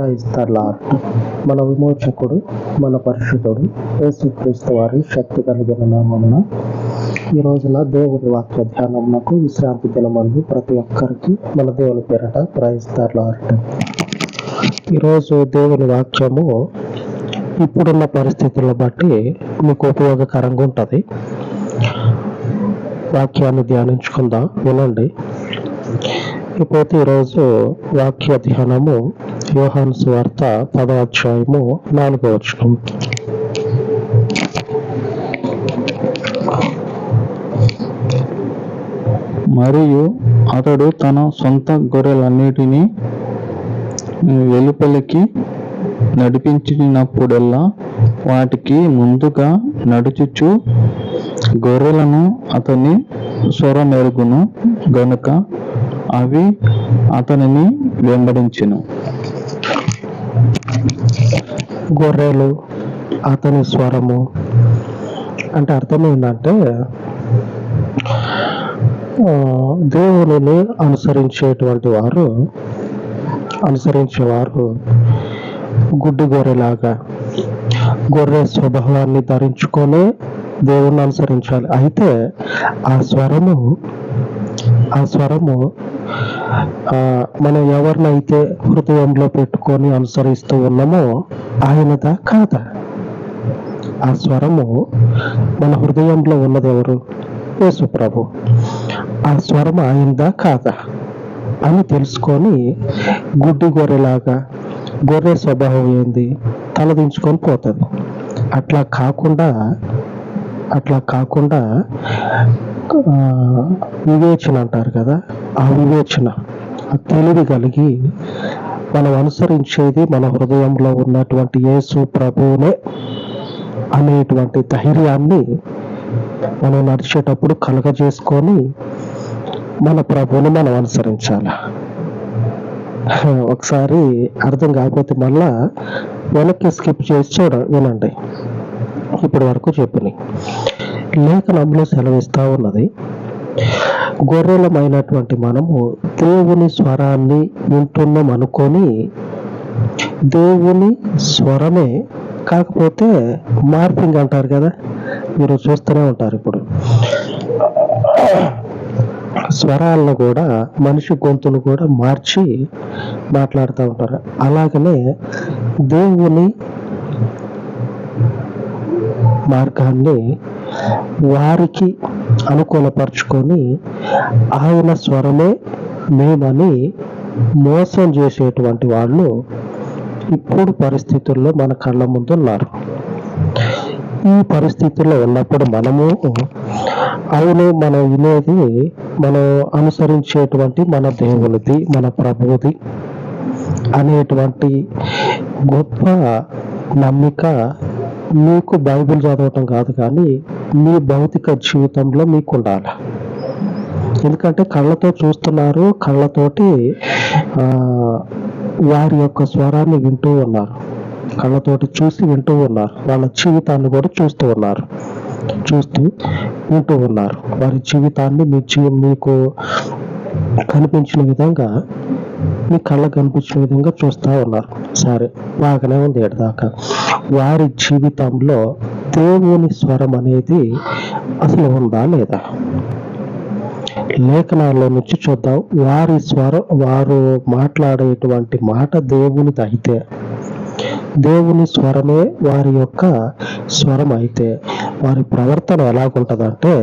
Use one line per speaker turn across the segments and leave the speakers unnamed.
క్రైస్తలార్ట్ మన విమోచకుడు మన పరిశుద్ధుడు యేసుక్రీస్తు వారి శక్తి కలిగిన నామమున ఈ రోజున దేవుడి వాక్య ధ్యానమునకు విశ్రాంతి దినమందు ప్రతి ఒక్కరికి మన దేవుని పేరట క్రైస్తలార్ట్ ఈరోజు దేవుని వాక్యము ఇప్పుడున్న పరిస్థితులను బట్టి మీకు ఉపయోగకరంగా ఉంటుంది. వాక్యాన్ని ధ్యానించుకుందాం. వినండి. ఇకపోతే ఈరోజు వాక్య ధ్యానము యోహాను సువార్త పదో అధ్యాయము నాలుగో వచనం
మరియు అతడు తన సొంత గొర్రెలన్నిటినీ వెలుపలికి నడిపించినప్పుడల్లా వాటికి ముందుగా నడుచుచు గొర్రెలను అతని స్వరమెరుగును గనుక అవి అతనిని వెంబడించెను.
గొర్రెలు అతని స్వరము. అంటే అర్థం ఏంటంటే అనుసరించేటువంటి వారు అనుసరించేవారు గుడ్డి గొర్రెలాగా. గొర్రె స్వభావాన్ని ధరించుకొని దేవుణ్ణి అనుసరించాలి. అయితే ఆ స్వరము ఆ స్వరము ఆ, మనం ఎవరినైతే హృదయంలో పెట్టుకొని అనుసరిస్తూ ఉన్నామో ఆయనదా కాదా? ఆ స్వరము మన హృదయంలో ఉన్నది ఎవరు? యేసు ప్రభు. ఆ స్వరం ఆయనదా కాదా? అని తెలుసుకొని గుడ్డి గొర్రెలాగా గొర్రె స్వభావం ఏంది? తలదించుకొని పోతుంది. అట్లా కాకుండా అట్లా కాకుండా వివేచన అంటారు కదా ఆ వివేచన ఆ తెలివి కలిగి మనం అనుసరించేది మన హృదయంలో ఉన్నటువంటి యేసు ప్రభువునే అనేటువంటి ధైర్యాన్ని మనం నడిచేటప్పుడు కలగజేసుకొని మన ప్రభువుని మనం అనుసరించాలి? ఒకసారి అర్థం కాకపోతే మళ్ళా వెనక్కి స్కిప్ చేసి చూడ వినండి. ఇప్పటి వరకు చెప్పినాయి లేఖనంలో సెలవిస్తా ఉన్నది. గొర్రెలమైనటువంటి మనము దేవుని స్వరాన్ని వింటున్నాం అనుకొని దేవుని స్వరమే కాకపోతే మార్పింగ్ అంటారు కదా మీరు చూస్తూనే ఉంటారు ఇప్పుడు. స్వరాలను కూడా మనిషి గొంతును కూడా మార్చి మాట్లాడుతూ ఉంటారు. అలాగనే దేవుని మార్గాన్ని వారికి అనుకూలపరుచుకొని ఆయన స్వరమే మేమని మోసం చేసేటువంటి వాళ్ళు ఇప్పుడు పరిస్థితుల్లో మన కళ్ళ ముందు ఉన్నారు ఈ పరిస్థితుల్లో ఉన్నప్పుడు మనము అవును మనం వినేది మనం అనుసరించేటువంటి మన దేవునిది మన ప్రభువుది అనేటువంటి గొప్ప నమ్మిక మీకు బైబిల్ చదవటం కాదు కానీ మీ భౌతిక జీవితంలో మీకు ఉండాలి. ఎందుకంటే కళ్ళతో చూస్తున్నారు కళ్ళతోటి వారి యొక్క స్వరాన్ని వింటూ ఉన్నారు. కళ్ళతోటి చూసి వింటూ ఉన్నారు. వాళ్ళ జీవితాన్ని కూడా చూస్తూ ఉన్నారు. చూస్తూ వింటూ ఉన్నారు. వారి జీవితాన్ని మీ మీకు కనిపించిన విధంగా మీ కళ్ళకు కనిపించిన విధంగా చూస్తూ ఉన్నారు. సరే బాగానే ఉంది ఎడదాకా వారి జీవితంలో దేవుని స్వరం అనేది అసలు ఉందా లేదా? లేఖనాల్లో నుంచి చూద్దాం. వారి స్వరం వారు మాట్లాడేటువంటి మాట దేవునిది అయితే దేవుని స్వరమే వారి యొక్క స్వరం అయితే వారి ప్రవర్తన ఎలాగుంటుందంటే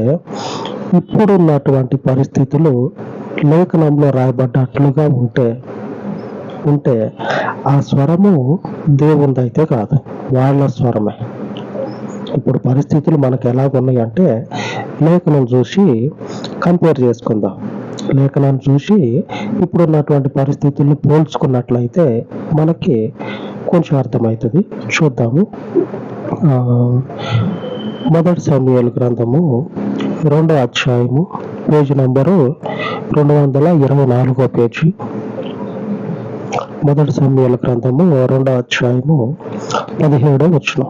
ఇప్పుడున్నటువంటి పరిస్థితులు లేఖనంలో రాయబడ్డట్లుగా ఉంటే ఉంటే ఆ స్వరము దేవుంది అయితే కాదు వాళ్ళ స్వరమే. ఇప్పుడు పరిస్థితులు మనకు ఎలాగున్నాయి అంటే లేఖనం చూసి కంపేర్ చేసుకుందాం. లేఖనాన్ని చూసి ఇప్పుడున్నటువంటి పరిస్థితుల్ని పోల్చుకున్నట్లయితే మనకి కొంచెం అర్థమవుతుంది. చూద్దాము. మొదటి సమయాల గ్రంథము రెండో అధ్యాయము పేజీ నంబరు రెండు వందల ఇరవై నాలుగో పేజీ. మొదటి సమయాల గ్రంథము రెండో అధ్యాయము పదిహేడో వచ్చిన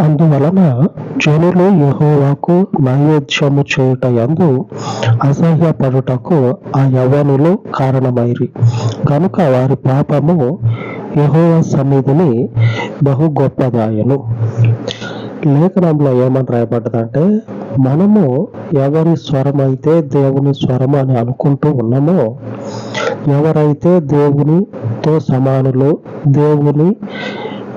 అందువలన జనులు యహోవాకు నైవేద్యము చేయుట ఎందు అసహ్యపడుటకు ఆ యవనులు కారణమైరి. కనుక వారి పాపము యహోవ సన్నిధిని బహు గొప్పదాయను. లేఖనంలో ఏమని రాయబడ్డదంటే మనము ఎవరి స్వరం అయితే దేవుని స్వరం అని అనుకుంటూ ఉన్నామో ఎవరైతే దేవునితో సమానులు దేవుని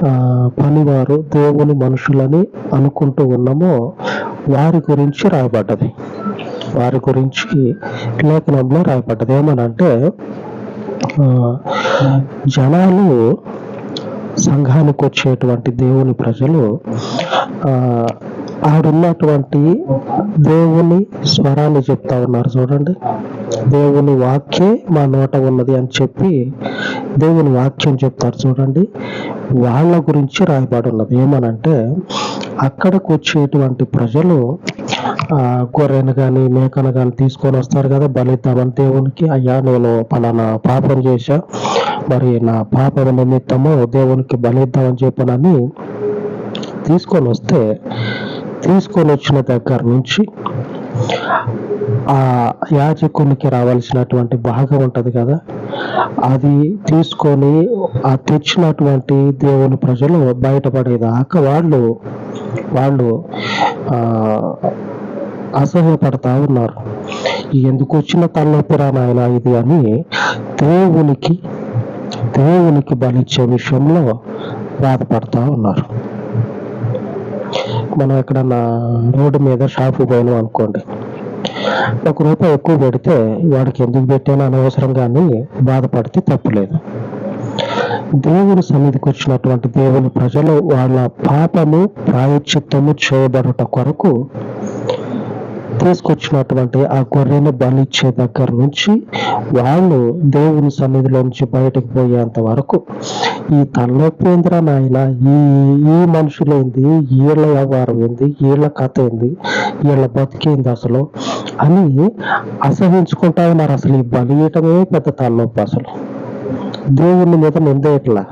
ఆ, పనివారు దేవుని మనుషులని అనుకుంటూ ఉన్నామో వారి గురించి రాయబడ్డది. వారి గురించి లేఖనంలో రాయబడ్డది. ఏమనంటే ఆ, జనాలు సంఘానికి వచ్చేటువంటి దేవుని ప్రజలు ఆడున్నటువంటి దేవుని స్వరాన్ని చెప్తా ఉన్నారు. చూడండి. దేవుని వాక్యే మా నోట ఉన్నది అని చెప్పి దేవుని వాక్యం చెప్తారు. చూడండి. వాళ్ళ గురించి రాయబడి ఉన్నది. ఏమనంటే అక్కడికి వచ్చేటువంటి ప్రజలు గొర్రెను కానీ మేకను కానీ తీసుకొని వస్తారు కదా బలిద్దామని దేవునికి అయ్యా నేను పలానా పాపం చేశా. మరి నా పాపం నిమిత్తము దేవునికి బలిద్దామని చెప్పనని తీసుకొని వస్తే తీసుకొని వచ్చిన దగ్గర నుంచి ఆ యాజకునికి రావాల్సినటువంటి భాగం ఉంటది కదా అది తీసుకొని ఆ తెచ్చినటువంటి దేవుని ప్రజలు బయటపడేదాకా వాళ్ళు వాళ్ళు ఆ అసహ్యపడతా ఉన్నారు. ఎందుకు వచ్చిన తలనొప్పిరా నాయన ఇది అని దేవునికి దేవునికి బలిచ్చే విషయంలో బాధపడతా ఉన్నారు. మనం ఎక్కడన్నా రోడ్డు మీద షాపు పోయినాం అనుకోండి ఒక రూపాయి ఎక్కువ పెడితే వాడికి ఎందుకు పెట్టాను అనవసరం కానీ బాధపడితే తప్పులేదు. దేవుని సన్నిధికి వచ్చినటువంటి దేవుని ప్రజలు వాళ్ళ పాపము ప్రాయచిత్తము చేయబడట కొరకు తీసుకొచ్చినటువంటి ఆ గొర్రెని బలిచ్చే దగ్గర నుంచి వాళ్ళు దేవుని సన్నిధిలో నుంచి బయటకు పోయేంత వరకు ఈ తలనొప్పేంద్ర నాయన? ఈ ఈ మనుషులేంది వీళ్ళ వ్యవహారం ఏంది? వీళ్ళ కథ ఏంది? వీళ్ళ బతికేంది అసలు? అని అసహించుకుంటా ఉన్నారు అసలు. ఈ బలి ఇయటమే పెద్ద తలనొప్పి అసలు. దేవుని మీద నిందేయట్లా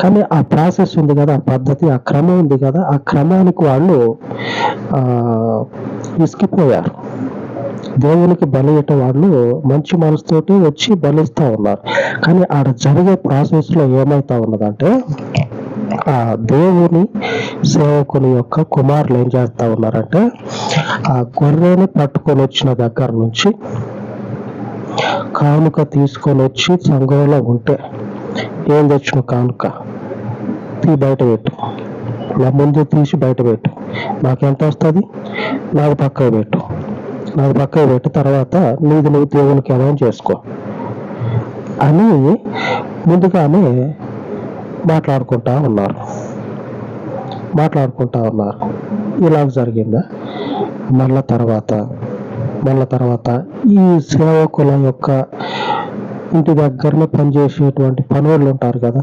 కానీ ఆ ప్రాసెస్ ఉంది కదా ఆ పద్ధతి ఆ క్రమం ఉంది కదా ఆ క్రమానికి వాళ్ళు ఆ ఇసుకిపోయారు దేవునికి బలియట వాళ్ళు మంచి మనసుతోటి వచ్చి బలిస్తా ఉన్నారు. కానీ ఆడ జరిగే ప్రాసెస్లో ఏమవుతా ఏమైతా ఉన్నదంటే ఆ దేవుని సేవకుని యొక్క కుమారులు ఏం చేస్తా ఉన్నారంటే ఆ గొర్రెని పట్టుకొని వచ్చిన దగ్గర నుంచి కానుక తీసుకొని వచ్చి సంఘంలో ఉంటే ఏం తెచ్చిన కానుక? తీ బయట పెట్టు. నా ముందు తీసి బయట పెట్టు. నాకెంత వస్తుంది? నాకు పక్కకు పెట్టు. నాకు పక్కకు పెట్టు. తర్వాత నీది నువ్వు దేవునికి ఏమైనా చేసుకో. అని ముందుగానే మాట్లాడుకుంటా ఉన్నారు. మాట్లాడుకుంటా ఉన్నారు. ఇలాగ జరిగిందా? మళ్ళా తర్వాత మళ్ళా తర్వాత ఈ సేవకుల యొక్క ఇంటి దగ్గరనే పనిచేసేటువంటి పనోళ్ళు ఉంటారు కదా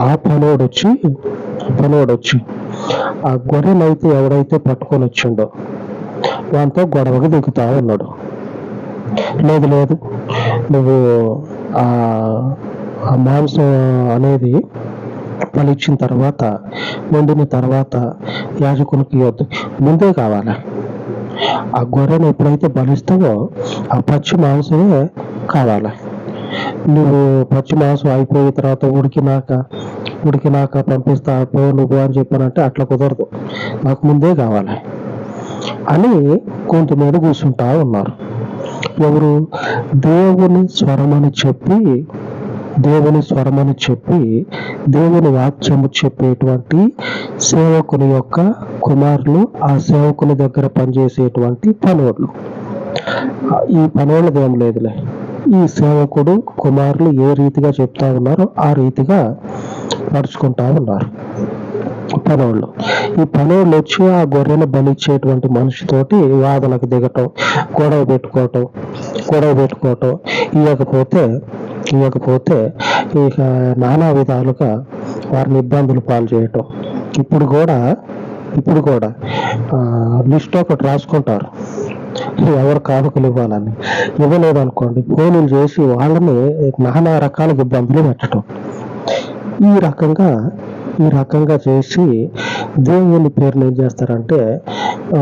ఆ పనోడు వచ్చి పనోడు వచ్చి ఆ గొర్రెనైతే ఎవడైతే పట్టుకొని వచ్చిండో దాంతో గొడవకు దిగుతా ఉన్నాడు. లేదు లేదు. నువ్వు ఆ మాంసం అనేది పలిచ్చిన తర్వాత వండిన తర్వాత యాజకునికి ఇవ్వద్దు. ముందే కావాలి? ఆ గొర్రెను ఎప్పుడైతే బలిస్తావో ఆ పచ్చి మాంసమే కావాలి? నువ్వు పచ్చి మాంసం అయిపోయిన తర్వాత ఉడికినాక ఉడికినాక పంపిస్తా పో నువ్వు అని చెప్పానంటే అట్లా కుదరదు. నాకు ముందే కావాలి. అని కొంతమంది కూర్చుంటా ఉన్నారు. ఎవరు? దేవుని స్వరమని చెప్పి దేవుని స్వరమని చెప్పి దేవుని వాక్యము చెప్పేటువంటి సేవకుని యొక్క కుమారులు ఆ సేవకుని దగ్గర పనిచేసేటువంటి పనోళ్ళు ఈ పనోళ్ళది ఏం లేదులే. ఈ సేవకుడు కుమారులు ఏ రీతిగా చెప్తా ఉన్నారో ఆ రీతిగా నడుచుకుంటా ఉన్నారు. పనోళ్ళు. ఈ పనోళ్ళు వచ్చి ఆ గొర్రెను బలిచ్చేటువంటి మనిషితోటి వాదనకు దిగటం గొడవ పెట్టుకోవటం గొడవ పెట్టుకోవటం ఇవ్వకపోతే ఇవ్వకపోతే ఇక నానా విధాలుగా వారిని ఇబ్బందులు పాలు చేయటం. ఇప్పుడు కూడా ఇప్పుడు కూడా లిస్ట్ ఒకటి రాసుకుంటారు. ఎవరు కానుకలు ఇవ్వాలని? ఇవ్వలేదు అనుకోండి ఫోన్లు చేసి వాళ్ళని నానా రకాల ఇబ్బందులు పెట్టడం ఈ రకంగా ఈ రకంగా చేసి దేవుని పేరుని ఏం చేస్తారంటే ఆ,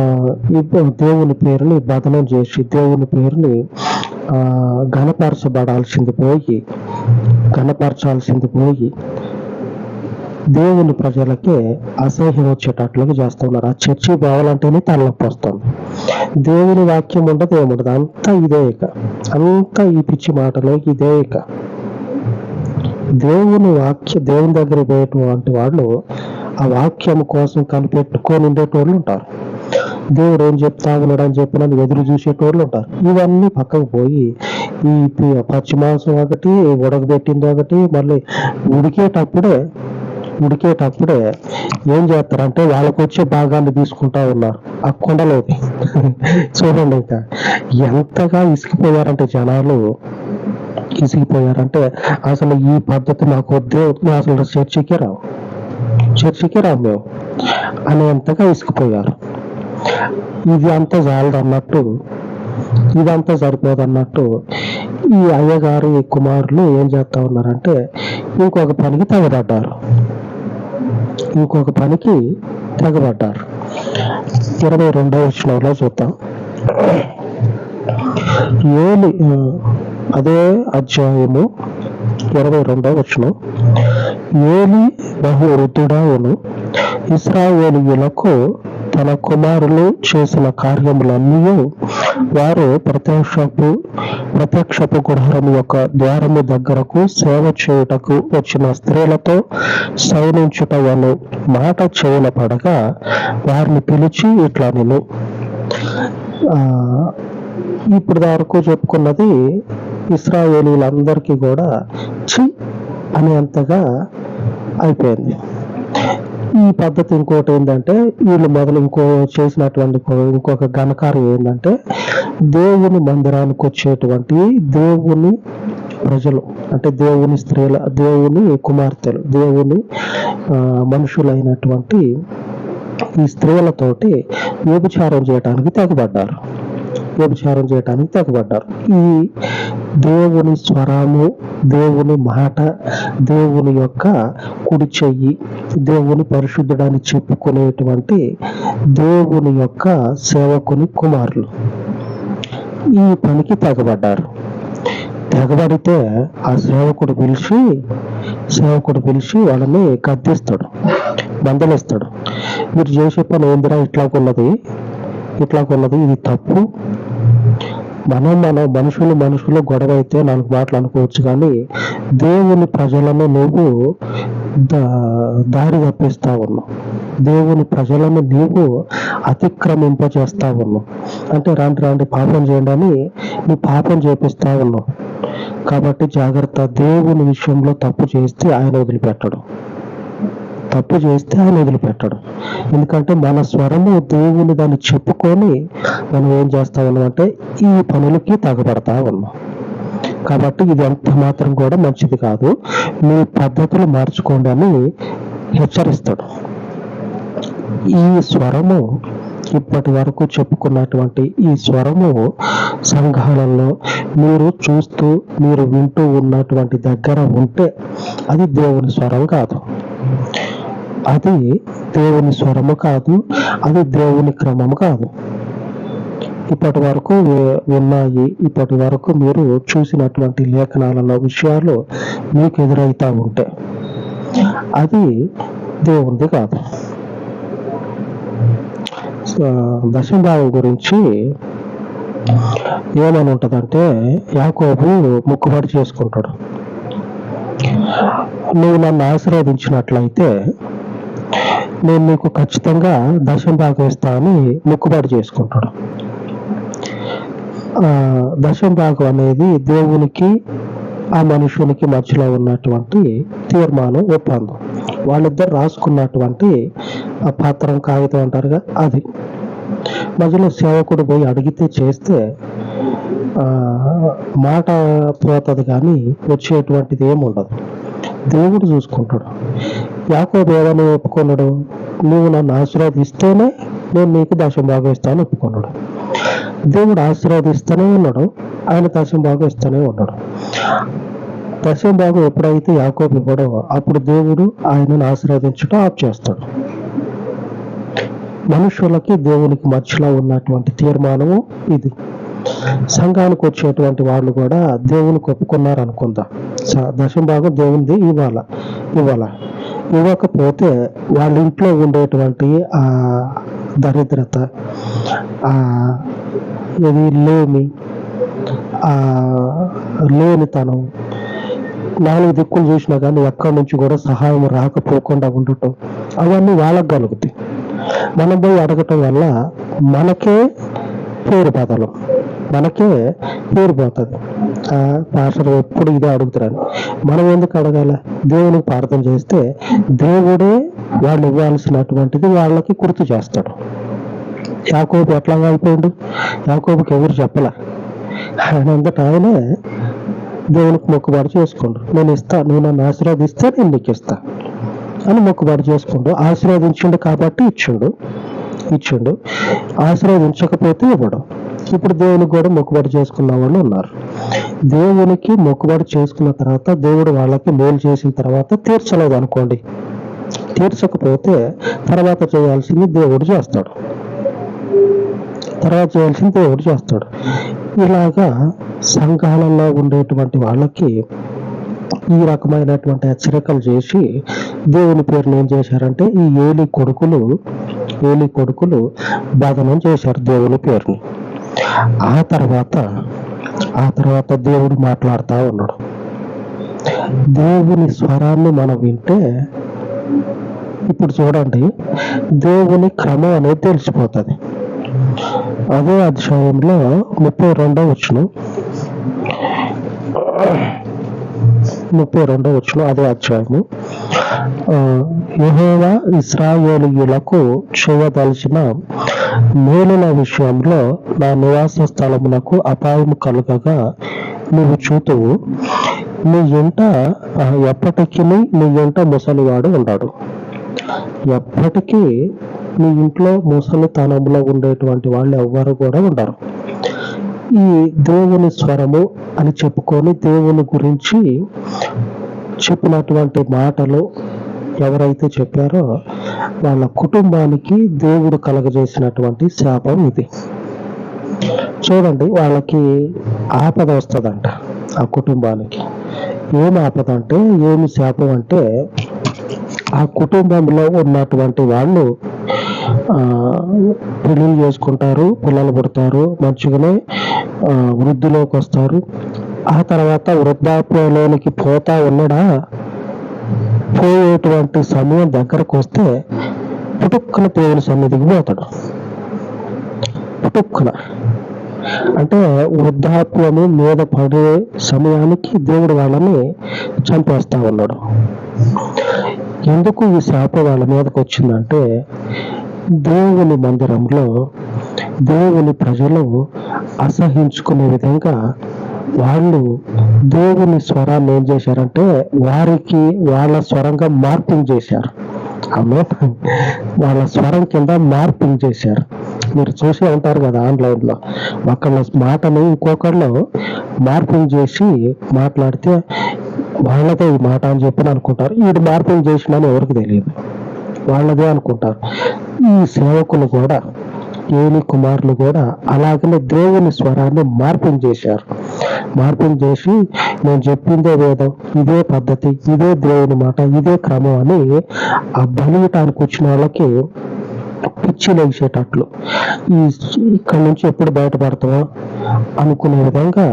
దేవుని పేరుని బదనం చేసి దేవుని పేరుని ఆ, ఘనపరచబడాల్సింది పోయి ఘనపరచాల్సింది పోయి దేవుని ప్రజలకే అసహ్యం వచ్చేటట్లుగా చేస్తున్నారు ఆ చర్చి పోవాలంటేనే తలనొప్పి వస్తుంది. దేవుని వాక్యం ఉండదు ఏముండదు. అంతా ఇదే ఇక. అంతా ఈ పిచ్చి మాటలు ఇదే ఇక. దేవుని వాక్య దేవుని దగ్గర పోయేటువంటి వాళ్ళు ఆ వాక్యం కోసం కనిపెట్టుకొని ఉండేటోళ్ళు ఉంటారు. దేవుడు ఏం చెప్తా ఉన్నాడు అని చెప్పిన ఎదురు చూసేటోళ్ళు ఉంటారు. ఇవన్నీ పక్కకు పోయి ఈ పచ్చి మాంసం ఒకటి ఉడకబెట్టింది ఒకటి మళ్ళీ ఉడికేటప్పుడే ఉడికేటప్పుడే ఏం చేస్తారంటే వాళ్ళకు వచ్చే భాగాన్ని తీసుకుంటా ఉన్నారు. ఆ కొండలోకి చూడండి ఇంకా. ఎంతగా ఇసుకుపోయారంటే జనాలు. ఇసిగిపోయారంటే అసలు ఈ పద్ధతి మాకు వద్దే అసలు చర్చికే రావు చర్చికే రావు మేము. అనేంతగా ఇసుకుపోయారు ఇది అంతా చాలదు అన్నట్టు ఇదంతా సరిపోదు అన్నట్టు ఈ అయ్యగారు ఈ కుమారులు ఏం చేస్తా ఉన్నారంటే ఇంకొక పనికి తెగబడ్డారు. ఇంకొక పనికి తెగబడ్డారు. ఇరవై రెండవ శ్లోకంలో చూద్దాం. ఏలి అదే అధ్యాయము ఇరవై రెండవ వచనం. ఏలి బహు వృద్ధుడావును ఇస్రాయేలీయులకు తన కుమారులు చేసిన కార్యములన్నీ వారు ప్రత్యక్షపు ప్రత్యక్షపు గుడారం యొక్క ద్వారము దగ్గరకు సేవ చేయుటకు వచ్చిన స్త్రీలతో శయనించుట వను మాట చేయన పడగా వారిని పిలిచి ఇట్లా నేను ఇప్పుడు వరకు చెప్పుకున్నది ఇస్రాయేలీలందరికీ కూడా చి అనేంతగా అయిపోయింది. ఈ పద్ధతి ఇంకోటి ఏంటంటే వీళ్ళు మొదలు ఇంకో చేసినటువంటి ఇంకొక ఘనకార్యం ఏంటంటే దేవుని మందిరానికి వచ్చేటువంటి దేవుని ప్రజలు అంటే దేవుని స్త్రీల దేవుని కుమార్తెలు దేవుని మనుషులైనటువంటి ఈ స్త్రీలతోటి వ్యభిచారం చేయడానికి తెగబడ్డారు. వ్యభిచారం చేయడానికి తెగబడ్డారు ఈ దేవుని స్వరము దేవుని మాట దేవుని యొక్క కుడి చెయ్యి దేవుని పరిశుద్ధుడని చెప్పుకునేటువంటి దేవుని యొక్క సేవకుని కుమారులు. ఈ పనికి తెగబడ్డారు. తెగబడితే ఆ సేవకుడు పిలిచి సేవకుడు పిలిచి వాళ్ళని కత్తిస్తాడు మందలిస్తాడు మీరు చేసే పని ఏందిరా? ఇట్లా కొన్నది ఇట్లా కొన్నది ఇది తప్పు. మనం మనం మనుషులు మనుషులు గొడవ అయితే నాలుగు మాటలు అనుకోవచ్చు కానీ దేవుని ప్రజలను నువ్వు దారి తప్పిస్తా ఉన్నావు దేవుని ప్రజలను నీవు అతిక్రమింపజేస్తా ఉన్నావు అంటే రాంటి రాంటి పాపం చేయండి అని నీ పాపం చేపిస్తా ఉన్నావు కాబట్టి జాగ్రత్త దేవుని విషయంలో తప్పు చేస్తే ఆయన వదిలిపెట్టడం. తప్పు చేస్తే ఆయన వదిలిపెట్టడు. ఎందుకంటే మన స్వరము దేవుని దాన్ని చెప్పుకొని మనం ఏం చేస్తా ఉన్నామంటే ఈ పనులకి తగబడతా ఉన్నాం. కాబట్టి ఇది ఎంత మాత్రం కూడా మంచిది కాదు. మీ పద్ధతులు మార్చుకోండి అని హెచ్చరిస్తాడు. ఈ స్వరము ఇప్పటి వరకు చెప్పుకున్నటువంటి ఈ స్వరము సంఘాలలో మీరు చూస్తూ మీరు వింటూ ఉన్నటువంటి దగ్గర ఉంటే అది దేవుని స్వరం కాదు. అది దేవుని స్వరము కాదు అది దేవుని క్రమము కాదు. ఇప్పటి వరకు ఉన్నాయి ఇప్పటి వరకు మీరు చూసినటువంటి లేఖనాలలో విషయాలు మీకు ఎదురైతా ఉంటే అది దేవునిది కాదు. సో, గురించి ఏమని ఉంటుందంటే యాకోబు ముక్కుబడి చేసుకుంటాడు. నువ్వు నన్ను ఆశీర్వదించినట్లయితే నేను నీకు ఖచ్చితంగా దశం భాగం ఇస్తా అని మొక్కుబడి చేసుకుంటాడు ఆ, దశం భాగం అనేది దేవునికి ఆ మనుషునికి మధ్యలో ఉన్నటువంటి తీర్మానం ఒప్పందం. వాళ్ళిద్దరు రాసుకున్నటువంటి ఆ పత్రం కాగితం అంటారుగా అది. మధ్యలో సేవకుడు పోయి అడిగితే చేస్తే ఆ, మాట పోతుంది కానీ వచ్చేటువంటిది ఏమి ఉండదు దేవుడు చూసుకుంటాడు. యాకోబు ఏమని ఒప్పుకున్నాడు? నువ్వు నన్ను ఆశీర్వదిస్తేనే నేను నీకు దశం భాగం ఇస్తాను ఒప్పుకున్నాడు. దేవుడు ఆశీర్వదిస్తూనే ఉన్నాడు. ఆయన దశం భాగం ఇస్తూనే ఉన్నాడు. దశం భాగం ఎప్పుడైతే యాకోబు ఇవ్వడో అప్పుడు దేవుడు ఆయనను ఆశీర్వదించడం ఆఫ్ చేస్తాడు మనుషులకి దేవునికి మధ్యలో ఉన్నటువంటి తీర్మానము ఇది. సంఘానికి వచ్చేటువంటి వాళ్ళు కూడా దేవుని ఒప్పుకున్నారు అనుకుందాం. స- దశమ భాగం దేవునిది ఇవాళ ఇవాళ. ఇవ్వకపోతే వాళ్ళ ఇంట్లో ఉండేటువంటి ఆ దరిద్రత ఆ ఇది లేమి ఆ లేనితనం నాలుగు దిక్కులు చూసినా కానీ ఎక్కడి నుంచి కూడా సహాయం రాకపోకుండా ఉండటం అవన్నీ వాళ్ళకు కలుగుతాయి. మనం పోయి అడగటం వల్ల మనకే పేరు బదలు. మనకే పేరు పోతుంది. పాస్టర్ ఎప్పుడు ఇదే అడుగుతారని మనం ఎందుకు అడగాల? దేవునికి ప్రార్థన చేస్తే దేవుడే వాళ్ళు ఇవ్వాల్సినటువంటిది వాళ్ళకి గుర్తు చేస్తాడు. యాకోబు ఎట్లా అయిపోయిండు? యాకోబుకి ఎవరు చెప్పలే? ఆయన అంతటా ఆయనే దేవునికి మొక్కుబాటు చేసుకోండు. నేను ఇస్తా నువ్వు నన్ను ఆశీర్వదిస్తే నేను నీకు ఇస్తా అని మొక్కుబాటు చేసుకుంటూ ఆశీర్వదించిండు కాబట్టి ఇచ్చిండు. ఇచ్చిండు. ఆశీర్వదించకపోతే ఇవ్వడం. ఇప్పుడు దేవునికి కూడా మొక్కుబడి చేసుకున్న వాళ్ళు ఉన్నారు. దేవునికి మొక్కుబడి చేసుకున్న తర్వాత దేవుడు వాళ్ళకి మేలు చేసిన తర్వాత తీర్చలేదు అనుకోండి. తీర్చకపోతే తర్వాత చేయాల్సింది దేవుడు చేస్తాడు. తర్వాత చేయాల్సింది దేవుడు చేస్తాడు. ఇలాగా సంఘాలలో ఉండేటువంటి వాళ్ళకి ఈ రకమైనటువంటి హెచ్చరికలు చేసి దేవుని పేరుని ఏం చేశారంటే ఈ ఏలి కొడుకులు ఏలి కొడుకులు బదనం చేశారు దేవుని పేరుని. ఆ తర్వాత ఆ తర్వాత దేవుడు మాట్లాడుతూ ఉన్నాడు. దేవుని స్వరాన్ని మనం వింటే ఇప్పుడు చూడండి దేవుని క్రమం అనేది తెలిసిపోతుంది. అదే అధ్యాయంలో ముప్పై రెండో వచ్చును ముప్పై రెండో వచ్చిన అదే అధ్యాయము. యహోవా ఇస్రాయేలీయులకు చేయదలిచిన మేలుల విషయంలో నా నివాస స్థలమునకు అపాయం కలుగగా నువ్వు చూతువు. నీ ఇంట ఎప్పటికీ నీ ఇంట ముసలివాడు ఉన్నాడు ఎప్పటికీ నీ ఇంట్లో ముసలితనంలో ఉండేటువంటి వాళ్ళు ఎవ్వరు కూడా ఉండరు. ఈ దేవుని స్వరము అని చెప్పుకొని దేవుని గురించి చెప్పినటువంటి మాటలు ఎవరైతే చెప్పారో వాళ్ళ కుటుంబానికి దేవుడు కలగజేసినటువంటి శాపం ఇది. చూడండి వాళ్ళకి ఆపద వస్తుందంట ఆ కుటుంబానికి. ఏం ఆపద అంటే ఏమి శాపం అంటే ఆ కుటుంబంలో ఉన్నటువంటి వాళ్ళు పెళ్ళిళ్ళు చేసుకుంటారు పిల్లలు పుడతారు మంచిగానే వృద్ధిలోకి వస్తారు. ఆ తర్వాత వృద్ధాప్యంలోనికి పోతా ఉన్నాడా? పోయేటువంటి సమయం దగ్గరకు వస్తే పుటుక్కున దేవుని సన్నిధికి పోతాడు. పుటుక్కున అంటే వృద్ధాప్యము మీద పడే సమయానికి దేవుడు వాళ్ళని చంపేస్తా ఉన్నాడు. ఎందుకు ఈ శాప వాళ్ళ మీదకి వచ్చిందంటే దేవుని మందిరంలో దేవుని ప్రజలు అసహించుకునే విధంగా వాళ్ళు దేవుని స్వరాన్ని ఏం చేశారంటే వారికి వాళ్ళ స్వరంగా మార్పింగ్ చేశారు. ఆమె వాళ్ళ స్వరం కింద మార్పింగ్ చేశారు. మీరు చూసి ఉంటారు కదా ఆన్లైన్లో ఒకళ్ళ మాటని ఇంకొకళ్ళు మార్పింగ్ చేసి మాట్లాడితే వాళ్ళదే ఈ మాట అని చెప్పి అనుకుంటారు. వీడు మార్పింగ్ చేసిన ఎవరికి తెలియదు. వాళ్ళదే అనుకుంటారు. ఈ సేవకులు కూడా ఏలి కుమారులు కూడా అలాగనే దేవుని స్వరాన్ని మార్పింగ్ చేశారు. మార్పింగ్ చేసి నేను చెప్పిందే వేదం ఇదే పద్ధతి ఇదే దేవుని మాట ఇదే క్రమం అని ఆ బలియటానికి వచ్చిన వాళ్ళకి పిచ్చి లేచేటట్లు. ఈ ఇక్కడి నుంచి ఎప్పుడు బయటపడతామో అనుకునే విధంగా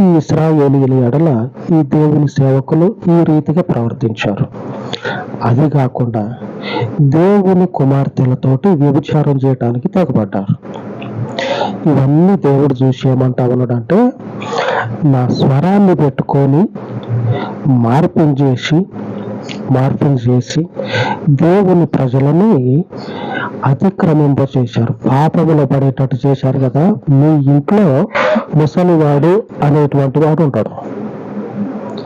ఈ ఇస్రాయేలీల ఎడల ఈ దేవుని సేవకులు ఈ రీతిగా ప్రవర్తించారు. అది కాకుండా దేవుని కుమార్తెలతోటి వ్యభిచారం చేయటానికి తెగబడ్డారు. ఇవన్నీ దేవుడు చూసి ఏమంటా ఉన్నాడంటే నా స్వరాన్ని పెట్టుకొని మార్పింగ్ చేసి మార్పింగ్ చేసి దేవుని ప్రజలని అతిక్రమింప చేశారు పాపములో పడేటట్టు చేశారు కదా మీ ఇంట్లో ముసలివాడు అనేటువంటి వాడు ఉంటాడు.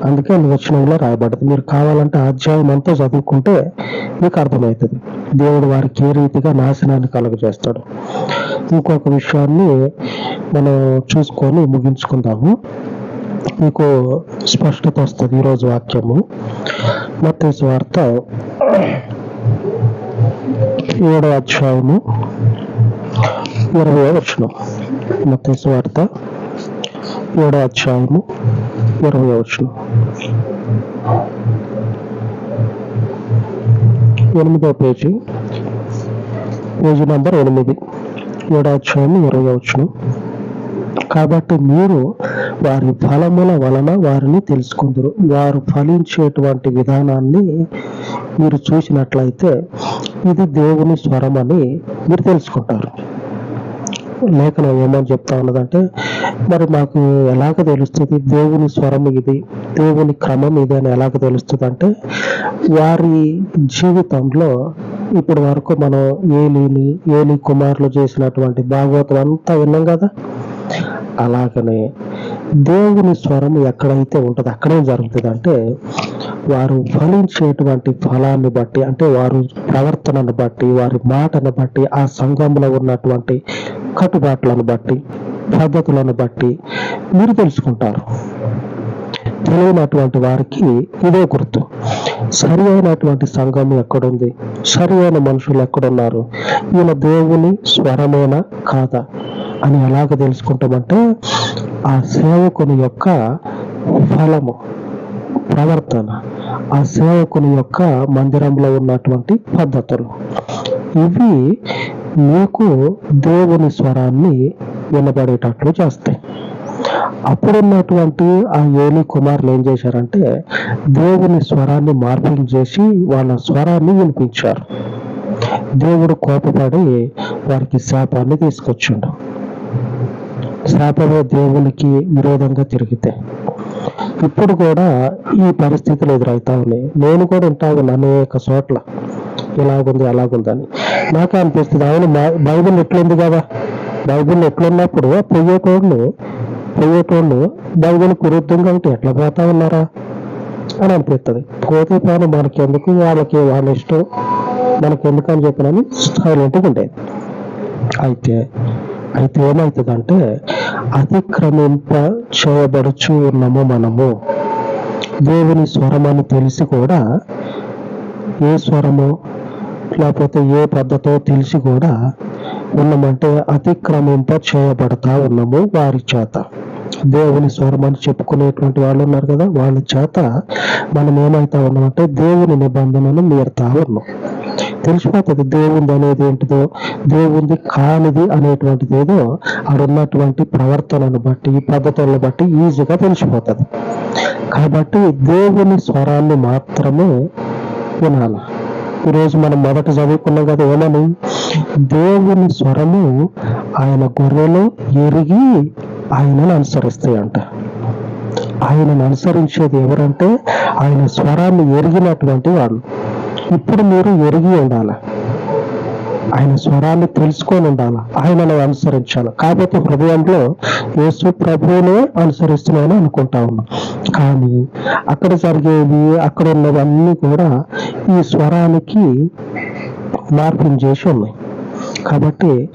అందుకే వచనంలో రాయబడ్డది. మీరు కావాలంటే అధ్యాయం అంతా చదువుకుంటే మీకు అర్థమవుతుంది. దేవుడు వారికి ఏ రీతిగా నాశనాన్ని కలుగజేస్తాడు. ఇంకొక విషయాన్ని మనం చూసుకొని ముగించుకుందాము. మీకు స్పష్టత వస్తుంది ఈరోజు వాక్యము. మత వార్త ఏడో అధ్యాయము ఇరవై వచ్చిన మత వార్త ఏడో అధ్యాయము ఇరవై వచ్చిన ఎనిమిదో పేజీ. పేజీ నంబర్ ఎనిమిది. ఏడాధ్యాయం ఇరవై వచ్చిన కాబట్టి మీరు వారి ఫలముల వలన వారిని తెలుసుకుందరు. వారు ఫలించేటువంటి విధానాన్ని మీరు చూసినట్లయితే ఇది దేవుని స్వరం అని మీరు తెలుసుకుంటారు. లేఖనం ఏమని చెప్తా ఉన్నదంటే మరి మాకు ఎలాగ తెలుస్తుంది? దేవుని స్వరం ఇది దేవుని క్రమం ఇది అని ఎలాగ తెలుస్తుంది అంటే వారి జీవితంలో ఇప్పటి వరకు మనం ఏలిని ఏలి కుమారులు చేసినటువంటి భాగవతం అంతా విన్నాం కదా? అలాగనే దేవుని స్వరం ఎక్కడైతే ఉంటుందో అక్కడే జరుగుతుంది. అంటే వారు ఫలించేటువంటి ఫలాన్ని బట్టి అంటే వారు ప్రవర్తనను బట్టి వారి మాటను బట్టి ఆ సంఘంలో ఉన్నటువంటి కట్టుబాట్లను బట్టి పద్ధతులను బట్టి మీరు తెలుసుకుంటారు. తెలియనటువంటి వారికి ఇదే గుర్తు. సరి అయినటువంటి సంఘం ఎక్కడుంది? సరి అయిన మనుషులు ఎక్కడున్నారు? ఈయన దేవుని స్వరమేనా కాదా? అని ఎలాగ తెలుసుకుంటామంటే ఆ సేవకుని యొక్క ఫలము ప్రవర్తన ఆ సేవకుని యొక్క మందిరంలో ఉన్నటువంటి పద్ధతులు. ఇవి మీకు దేవుని స్వరాన్ని వినబడేటట్లు చేస్తాయి. అప్పుడున్నటువంటి ఆ యోని కుమారులు ఏం చేశారంటే దేవుని స్వరాన్ని మార్పింగ్ చేసి వాళ్ళ స్వరాన్ని వినిపించారు. దేవుడు కోపపడి వారికి శాపాన్ని తీసుకొచ్చిండు. శాపమే దేవునికి విరోధంగా తిరిగితే. ఇప్పుడు కూడా ఈ పరిస్థితులు ఎదురవుతా ఉన్నాయి. నేను కూడా ఉంటా ఉన్నాను అనేక చోట్ల. ఇలాగుంది అలాగుందని నాకు అనిపిస్తుంది అవును బైబిల్ ఎట్లుంది కదా? బైబిల్ ఎట్లున్నప్పుడు పొయ్యేటోళ్ళు పోయేటోళ్ళు బైబిల్ విరుద్ధంగా ఉంటే ఎట్లా పోతా ఉన్నారా అని అనిపిస్తుంది. పోతే పోను మనకి ఎందుకు వాళ్ళకి వాళ్ళ ఇష్టం. మనకెందుకు అని చెప్పినని సైలెంట్గా ఉండేది అయితే అయితే ఏమవుతుందంటే అతిక్రమింప చేయబడుచు ఉన్నాము మనము. దేవుని స్వరమని తెలిసి కూడా ఏ స్వరము లేకపోతే ఏ పద్ధతో తెలిసి కూడా ఉన్నామంటే అతిక్రమింప చేయబడతా ఉన్నాము వారి చేత. దేవుని స్వరం అని చెప్పుకునేటువంటి వాళ్ళు ఉన్నారు కదా వాళ్ళ చేత మనం ఏమైతా ఉన్నామంటే దేవుని నిబంధనను మీరుతా ఉన్నాం. తెలిసిపోతుంది దేవుంది అనేది ఏంటిదో దేవుంది కానిది అనేటువంటిది ఏదో ఆడున్నటువంటి ప్రవర్తనను బట్టి పద్ధతులను బట్టి ఈజీగా తెలిసిపోతుంది. కాబట్టి దేవుని స్వరాన్ని మాత్రమే వినాలి. ఈరోజు మనం మొదట చదువుకున్నాం కదా ఏమని? దేవుని స్వరము ఆయన గొర్రెలు ఎరిగి ఆయనను అనుసరిస్తాయంట ఆయనను అనుసరించేది ఎవరంటే ఆయన స్వరాన్ని ఎరిగినటువంటి వాళ్ళు ఇప్పుడు మీరు ఎరిగి ఉండాలి? ఆయన స్వరాన్ని తెలుసుకొని ఉండాలి? ఆయనను అనుసరించాలి? కాకపోతే హృదయంలో యేసు ప్రభువునే అనుసరిస్తున్నాయని అనుకుంటా ఉన్నాం. కానీ అక్కడ జరిగేవి అక్కడ ఉన్నవన్నీ కూడా ఈ స్వరానికి మార్పుని చేసి ఉన్నాయి. కాబట్టి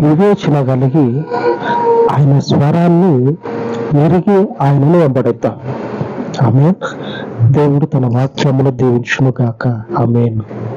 వివేచన కలిగి ఆయన స్వరాన్ని ఎరిగి ఆయనను వెంబడిద్దాం. ఆమె దేవుడు తన వాక్యమును దీవించును గాక ఆమెను.